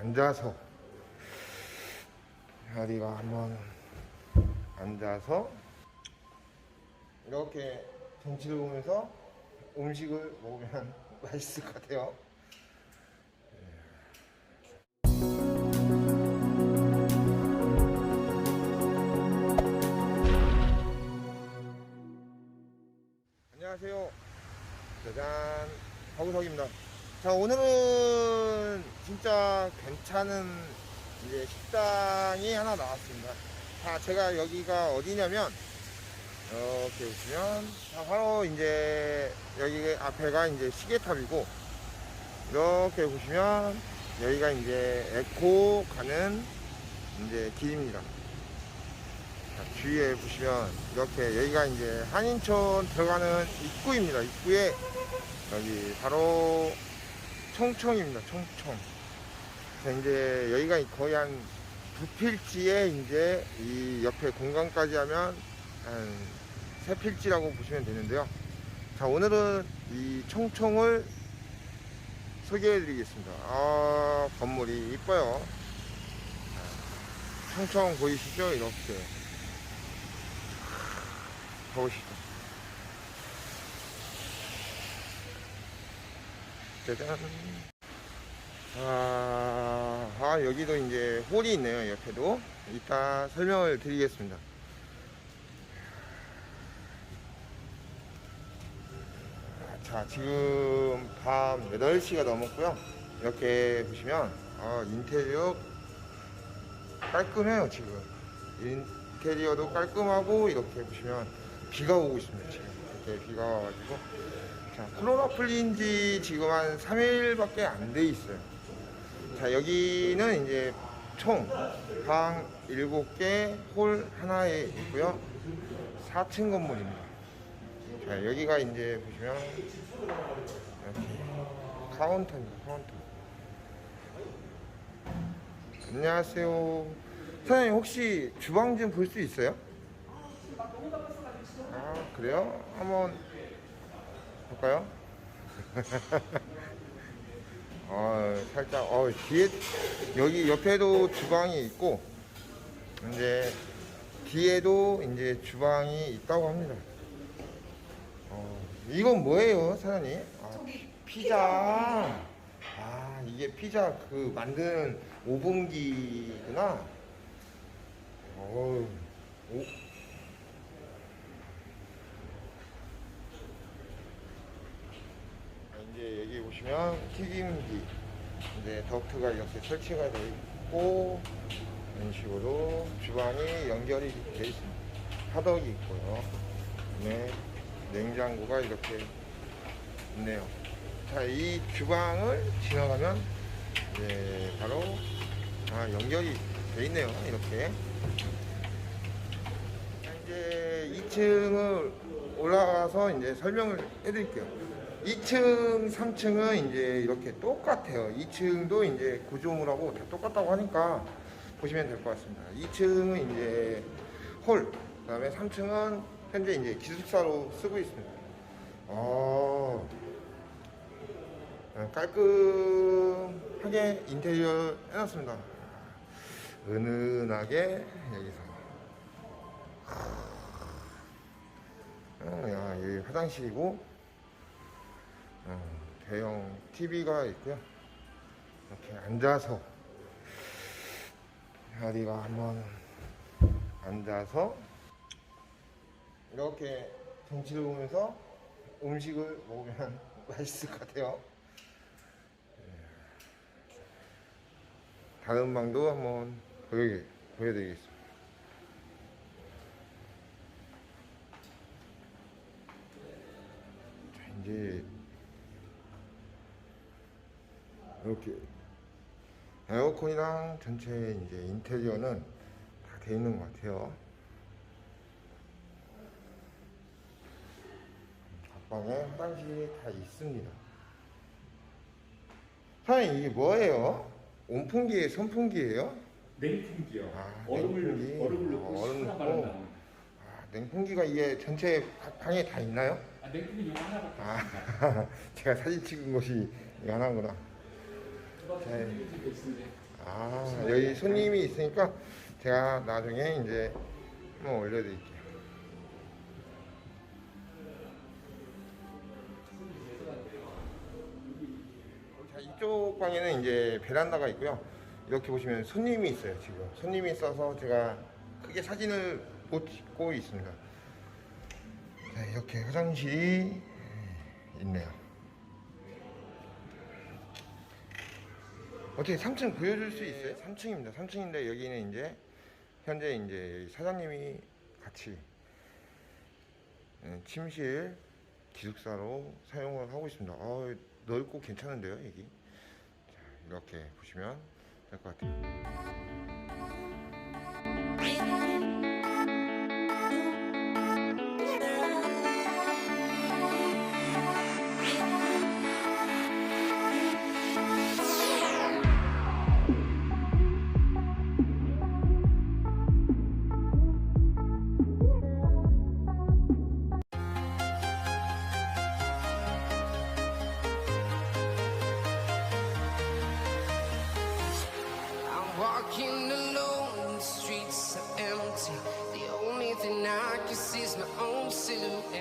앉아서 자리가 한번 앉아서 이렇게 정치를 보면서 음식을 먹으면 맛있을 것 같아요. 안녕하세요. 짜잔. 하구석입니다. 자, 오늘은 진짜 괜찮은 이제 식당이 하나 나왔습니다. 자, 제가 여기가 어디냐면, 이렇게 보시면, 자, 바로 이제 여기 앞에가 이제 시계탑이고, 이렇게 보시면 여기가 이제 에코 가는 이제 길입니다. 자, 주위에 보시면 이렇게 여기가 이제 한인촌 들어가는 입구입니다. 입구에 여기 바로 총총입니다. 총총. 자, 이제 여기가 거의 한 두 필지에 이제 이 옆에 공간까지 하면 한 세 필지라고 보시면 되는데요. 자, 오늘은 이 총총을 소개해 드리겠습니다. 아, 건물이 이뻐요. 자, 총총 보이시죠? 이렇게. 보시죠. 짜잔. 아, 아, 여기도 이제 홀이 있네요, 옆에도. 이따 설명을 드리겠습니다. 자, 지금 밤 8시가 넘었고요. 이렇게 보시면, 아, 인테리어 깔끔해요, 지금. 인테리어도 깔끔하고, 이렇게 보시면 비가 오고 있습니다, 지금. 이렇게 비가 와가지고. 자, 코로나 풀린 지 지금 한 3일밖에 안 돼 있어요. 자, 여기는 이제 총 방 7개, 홀 하나에 있고요. 4층 건물입니다. 자, 여기가 이제 보시면 이렇게 카운터입니다, 카운터. 안녕하세요. 사장님 혹시 주방 좀 볼 수 있어요? 아, 그래요? 한번 볼까요? 어, 살짝, 어, 뒤에, 여기 옆에도 주방이 있고, 이제, 뒤에도 이제 주방이 있다고 합니다. 어, 이건 뭐예요, 사장님? 아, 피, 피자. 아, 이게 피자 그 만드는 오븐기구나. 어우, 오, 이제 여기 보시면 튀김기 이제 덕트가 이렇게 설치가 되어 있고 이런 식으로 주방이 연결이 되어 있습니다. 화덕이 있고요. 네, 냉장고가 이렇게 있네요. 자, 이 주방을 지나가면 이제 바로 아, 연결이 되어 있네요. 이렇게. 자, 이제 2층을 올라가서 이제 설명을 해드릴게요. 2층, 3층은 이제 이렇게 똑같아요. 2층도 이제 구조물하고 다 똑같다고 하니까 보시면 될 것 같습니다. 2층은 이제 홀, 그 다음에 3층은 현재 이제 기숙사로 쓰고 있습니다. 어, 깔끔하게 인테리어 해놨습니다. 은은하게 여기서. 어, 야, 여기 화장실이고, 어, 대형 TV가 있고요. 이렇게 앉아서 자리가 한번 앉아서 이렇게 정치를 보면서 음식을 먹으면 맛있을 것 같아요. 예. 다른 방도 한번 보여, 보여드리겠습니다. 자, 이제 이렇게 에어컨이랑 전체 이제 인테리어는 다 돼 있는 것 같아요. 앞방에 화장실이 다 있습니다. 사장님 이게 뭐예요? 온풍기에 선풍기예요? 냉풍기요. 아, 얼음을 냉풍기. 얼음을 넣고 어, 얼음 넣고. 아, 냉풍기가 이게 전체 각 방에 다 있나요? 아, 냉풍기 이거 하나밖에 없습니다. 아, 제가 사진 찍은 곳이 이거 하나구나. 네. 아 여기 손님이 있으니까 제가 나중에 이제 한번 올려드릴게요. 자 이쪽 방에는 이제 베란다가 있고요. 이렇게 보시면 손님이 있어요 지금 손님이 있어서 제가 크게 사진을 못 찍고 있습니다. 자 이렇게 화장실이 있네요. 어떻게 3층 보여줄 수 있어요? 3층입니다. 3층인데 여기는 이제 현재 이제 사장님이 같이 예, 침실 기숙사로 사용을 하고 있습니다. 아, 넓고 괜찮은데요, 여기. 자, 이렇게 보시면 될 것 같아요. Walking alone,